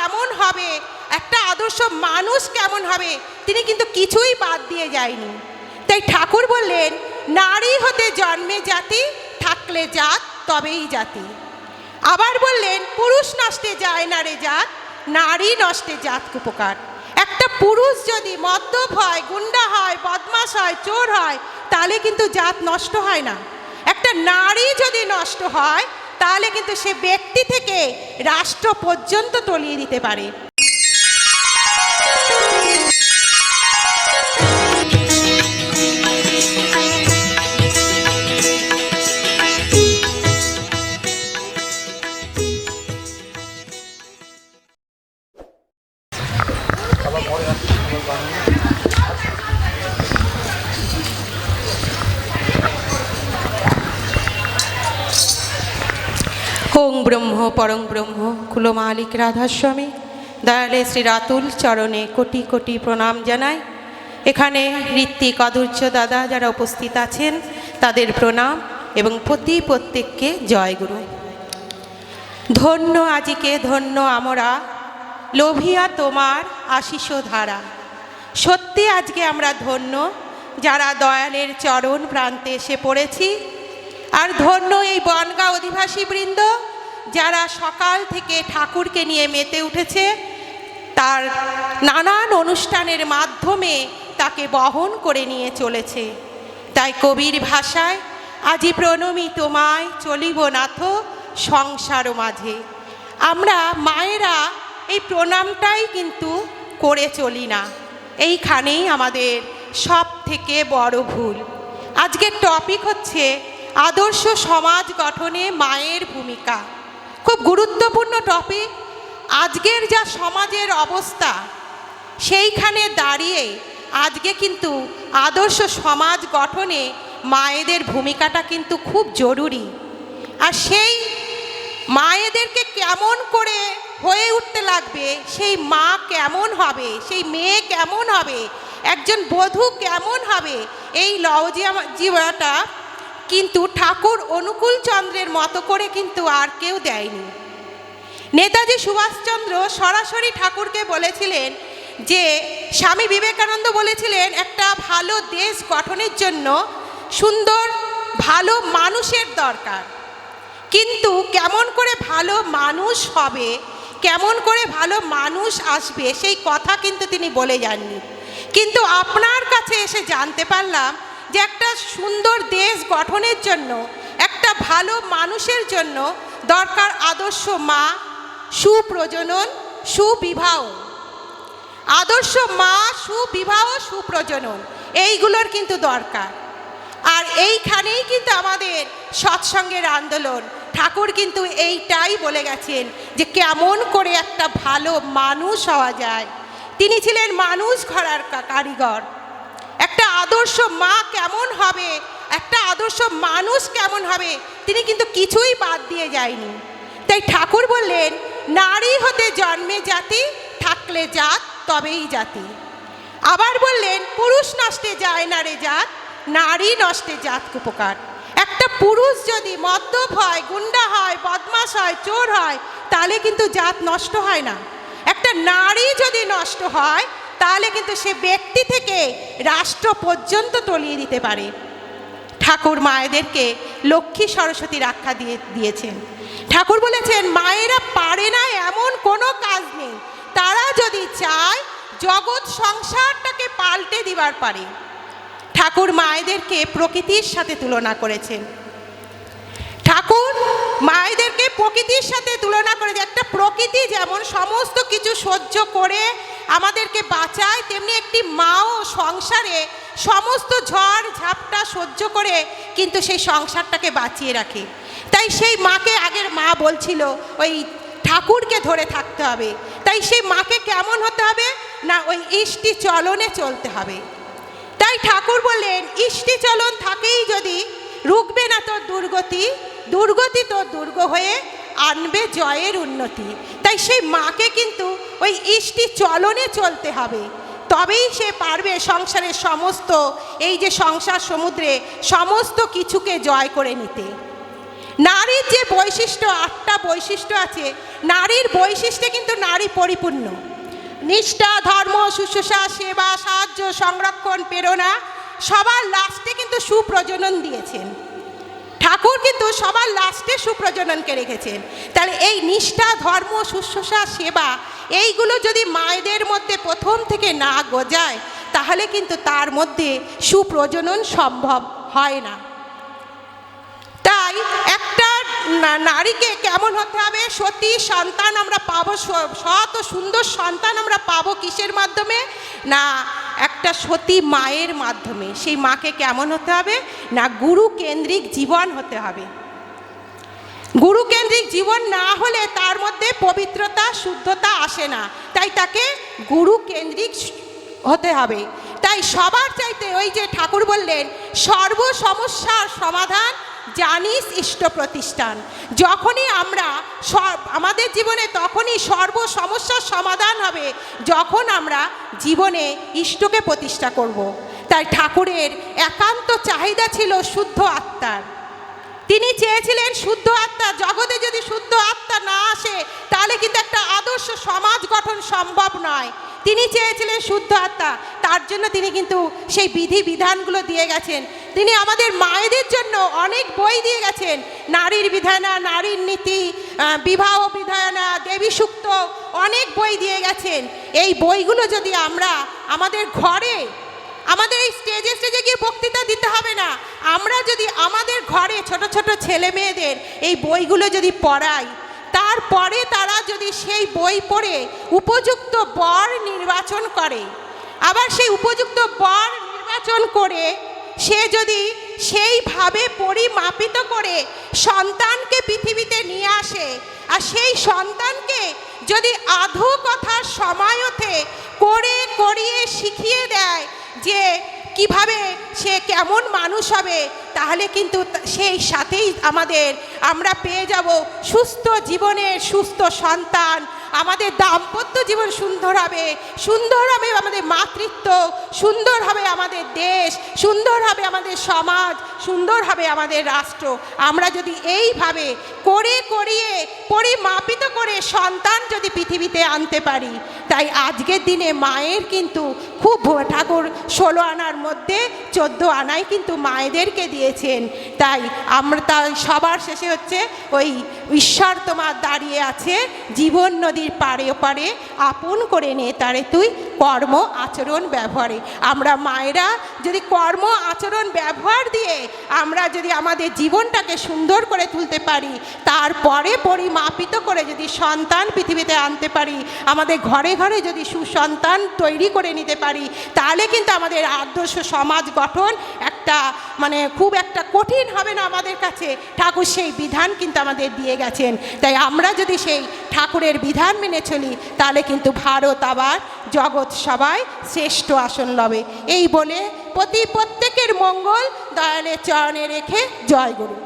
কেমন হবে? একটা আদর্শ মানুষ কেমন হবে? তিনি কিন্তু কিছুই বাদ দিয়ে যায়নি। তাই ঠাকুর বললেন, নারী হতে জন্মে জাতি, থাকলে জাত, তবেই জাতি। আবার বললেন, পুরুষ নষ্টে যায় না রে জাত, নারী নষ্টে জাত উপকার একটা পুরুষ যদি মদ্যপ হয়, গুন্ডা হয় বদমাস হয়, চোর হয়, তাহলে কিন্তু জাত নষ্ট হয় না। একটা নারী যদি নষ্ট হয় তাহলে কিন্তু সে ব্যক্তি থেকে রাষ্ট্র পর্যন্ত তলিয়ে দিতে পারে। ওং ব্রহ্ম পরং ব্রহ্ম কুলো মালিক রাধাস্বামী। দয়ালে শ্রী রাতুল চরণে কোটি কোটি প্রণাম জানাই। এখানে ঋত্বিক অধৈর্য দাদা যারা উপস্থিত আছেন, তাদের প্রণাম এবং প্রতি প্রত্যেককে জয়গুরু ধন্য আজিকে ধন্য আমরা, লোভিয়া তোমার আশিস ধারা। সত্যি আজকে আমরা ধন্য, যারা দয়ালের চরণ প্রান্তে এসে পড়েছি। আর ধন্য এই বনগা অধিবাসী বৃন্দ যারা সকাল থেকে ঠাকুরকে নিয়ে মেতে উঠেছে, তার নানান অনুষ্ঠানের মাধ্যমে তাকে বহন করে নিয়ে চলেছে। তাই কবির ভাষায় আজি প্রণমী তোমায় চলিব নাথ সংসার মাঝে। আমরা মায়েরা এই প্রণামটাই কিন্তু করে চলি না। এইখানেই আমাদের সব থেকে বড় ভুল। আজকের টপিক হচ্ছে আদর্শ সমাজ গঠনে মায়ের ভূমিকা। খুব গুরুত্বপূর্ণ টপিক আজকের যা সমাজের অবস্থা, সেইখানে দাঁড়িয়ে আজকে কিন্তু আদর্শ সমাজ গঠনে মায়েদের ভূমিকাটা কিন্তু খুব জরুরি। আর সেই মায়েদেরকে কেমন করে হয়ে উঠতে লাগবে, সেই মা কেমন হবে, সেই মেয়ে কেমন হবে, একজন বধূ কেমন হবে, এই লওজিয়াটা কিন্তু ঠাকুর অনুকূল চন্দ্রের মতো করে কিন্তু আর কেউ দেয়নি। নেতাজি সুভাষচন্দ্র সরাসরি ঠাকুরকে বলেছিলেন যে, স্বামী বিবেকানন্দ বলেছিলেন, একটা ভালো দেশ গঠনের জন্য সুন্দর, ভালো মানুষের দরকার। কিন্তু কেমন করে ভালো মানুষ হবে, কেমন করে ভালো মানুষ আসবে, সেই কথা কিন্তু তিনি বলে যাননি। কিন্তু আপনার কাছে এসে জানতে পারলাম যে একটা সুন্দর দেশ গঠনের জন্য, একটা ভালো মানুষের জন্য দরকার আদর্শ মা, সুপ্রজনন, সুবিবাহ। আদর্শ মা, সুবিবাহ, সুপ্রজনন, এইগুলোর কিন্তু দরকার। আর এইখানেই কিন্তু আমাদের সৎসঙ্গের আন্দোলন। ঠাকুর কিন্তু এইটাই বলে গেছেন যে কেমন করে একটা ভালো মানুষ হওয়া যায়। তিনি ছিলেন মানুষ ঘরার কারিগর। একটা আদর্শ মা কেমন হবে? একটা আদর্শ মানুষ কেমন হবে? তিনি কিন্তু কিছুই বাদ দিয়ে যায়নি। তাই ঠাকুর বললেন, নারী হতে জন্মে জাতি, থাকলে জাত, তবেই জাতি। আবার বললেন, পুরুষ নষ্টে যায় না রে জাত, নারী নষ্টে জাত উপকার একটা পুরুষ যদি মদ্যপ হয়, গুন্ডা হয় বদমাস হয়, চোর হয়, তাহলে কিন্তু জাত নষ্ট হয় না। একটা নারী যদি নষ্ট হয় তাহলে কিন্তু সে ব্যক্তি থেকে রাষ্ট্র পর্যন্ত তলিয়ে দিতে পারে। ঠাকুর মায়েদেরকে লক্ষ্মী সরস্বতী রক্ষা দিয়ে, দিয়েছেন। ঠাকুর বলেছেন, মায়েরা পারে না এমন কোনো কাজ নেই। তারা যদি চায়, জগৎ সংসারটাকে পাল্টে দিবার পারে। ঠাকুর মায়েদেরকে প্রকৃতির সাথে তুলনা করেছেন। ঠাকুর, মায়েদেরকে প্রকৃতির সাথে তুলনা করে একটা প্রকৃতি যেমন সমস্ত কিছু সহ্য করে আমাদেরকে বাঁচায়, তেমনি একটি মাও সংসারে সমস্ত ঝড়, ঝাপটা সহ্য করে কিন্তু সেই সংসারটাকে বাঁচিয়ে রাখে। তাই সেই মাকে আগের মা বলছিল, ওই ঠাকুরকে ধরে থাকতে হবে। তাই সেই মাকে কেমন হতে হবে? না, ওই ইষ্টি চলনে চলতে হবে। তাই ঠাকুর বললেন, ইষ্টি চলন থাকেই যদি রুখবে না তোর দুর্গতি দুর্গতি তোর দুর্গ হয়ে আনবে জয়ের উন্নতি। তাই সেই মাকে কিন্তু ওই ইষ্টি চলনে চলতে হবে। তবেই সে পারবে সংসারের সমস্ত, এই যে সংসার সমুদ্রে সমস্ত কিছুকে জয় করে নিতে। নারীর যে বৈশিষ্ট্য, আটটা বৈশিষ্ট্য আছে, নারীর বৈশিষ্ট্যে কিন্তু নারী পরিপূর্ণ। নিষ্ঠা, ধর্ম, শুশ্রূষা, সেবা, সাহায্য, সংরক্ষণ, প্রেরণা সবার লাস্টে কিন্তু সুপ্রজনন দিয়েছেন। ঠাকুর কিন্তু সবার লাস্টে সুপ্রজননকে রেখেছেন। তাহলে এই নিষ্ঠা, ধর্ম, শুশ্রূষা, সেবা, এইগুলো যদি মায়েদের মধ্যে প্রথম থেকে না গজায়, তাহলে কিন্তু তার মধ্যে সুপ্রজনন সম্ভব হয় না। তাই একটা নারীকে কেমন হতে হবে? সতী সন্তান আমরা পাবো সৎ সুন্দর সন্তান আমরা পাবো কিসের মাধ্যমে? না একটা সতী মায়ের মাধ্যমে, সেই মাকে কেমন হতে হবে? না গুরু কেন্দ্রিক জীবন হতে হবে। গুরু কেন্দ্রিক জীবন না হলে তার মধ্যে পবিত্রতা, শুদ্ধতা আসে না। তাই তাকে গুরু কেন্দ্রিক হতে হবে। তাই সবার চাইতে ওই যে ঠাকুর বললেন সর্ব সমস্যার সমাধান জানিস ইষ্ট প্রতিষ্ঠান। যখনই আমরা আমাদের জীবনে তখনই সর্ব সমস্যার সমাধান হবে, যখন আমরা জীবনে ইষ্টকে প্রতিষ্ঠা করব। তাই ঠাকুরের একান্ত চাহিদা ছিল শুদ্ধ আত্মার। তিনি চেয়েছিলেন শুদ্ধ আত্মা। জগতে যদি শুদ্ধ আত্মা না আসে, তাহলে কিন্তু একটা আদর্শ সমাজ গঠন সম্ভব নয়। তিনি চেয়েছিলেন শুদ্ধ আত্মা। তার জন্য তিনি কিন্তু সেই বিধি বিধানগুলো দিয়ে গেছেন। তিনি আমাদের মায়েদের জন্য অনেক বই দিয়ে গেছেন। নারীর বিধানা, নারীর নীতি বিবাহ বিধানা, দেবী সুক্ত, অনেক বই দিয়ে গেছেন। এই বইগুলো যদি আমরা আমাদের ঘরে, আমাদের এই স্টেজে স্টেজে গিয়ে বক্তৃতা দিতে হবে না। আমরা যদি আমাদের ঘরে ছোট ছোট ছেলে মেয়েদের এই বইগুলো যদি পড়াই, তারপরে তারা যদি সেই বই পড়ে উপযুক্ত বর নির্বাচন করে, আবার সেই উপযুক্ত বর নির্বাচন করে সে যদি সেইভাবে পরিমাপিত করে সন্তানকে পৃথিবীতে নিয়ে আসে, আর সেই সন্তানকে যদি আধো কথার সময়তে করে, করিয়ে, শিখিয়ে দেয় যে কীভাবে সে কেমন মানুষ হবে, তাহলে কিন্তু সেই সাথেই আমাদের আমরা পেয়ে যাব সুস্থ জীবনের সুস্থ সন্তান। আমাদের দাম্পত্য জীবন সুন্দর হবে সুন্দর হবে আমাদের মাতৃত্ব, সুন্দর হবে আমাদের দেশ, সুন্দর হবে আমাদের সমাজ, সুন্দর হবে আমাদের রাষ্ট্র। আমরা যদি এইভাবে করে করিয়ে, পরিমাপিত করে সন্তান যদি পৃথিবীতে আনতে পারি, তাই আজকের দিনে মায়ের কিন্তু খুব ঠাকুর ষোলো আনার মধ্যে চোদ্দ আনাই কিন্তু মায়েদেরকে দিয়েছেন। তাই আমরা তাই সবার শেষে হচ্ছে ওই ঈশ্বর তোমার দাঁড়িয়ে আছে, জীবন নদীর পারে ওপারে আপন করে নে তারে তুই কর্ম আচরণ ব্যবহারে। আমরা মায়েরা যদি কর্ম আচরণ ব্যবহার দিয়ে আমরা যদি আমাদের জীবনটাকে সুন্দর করে তুলতে পারি, তারপরে পরিমাপিত করে যদি সন্তান পৃথিবীতে আনতে পারি, আমাদের ঘরে ঘরে যদি সুসন্তান তৈরি করে নিতে পারি, তাহলে কিন্তু আমাদের আদর্শ সমাজ গঠন একটা মানে খুব একটা কঠিন হবে না আমাদের কাছে। ঠাকুর সেই বিধান কিন্তু আমাদের দিয়ে গেছেন। তাই আমরা যদি সেই ঠাকুরের বিধান মেনে চলি, তাহলে কিন্তু ভারত আবার জগৎ সবাই শ্রেষ্ঠ আসন লবে। এই বলে প্রতি প্রত্যেকের মঙ্গল দয়ালের চরণে রেখে জয় গুরু।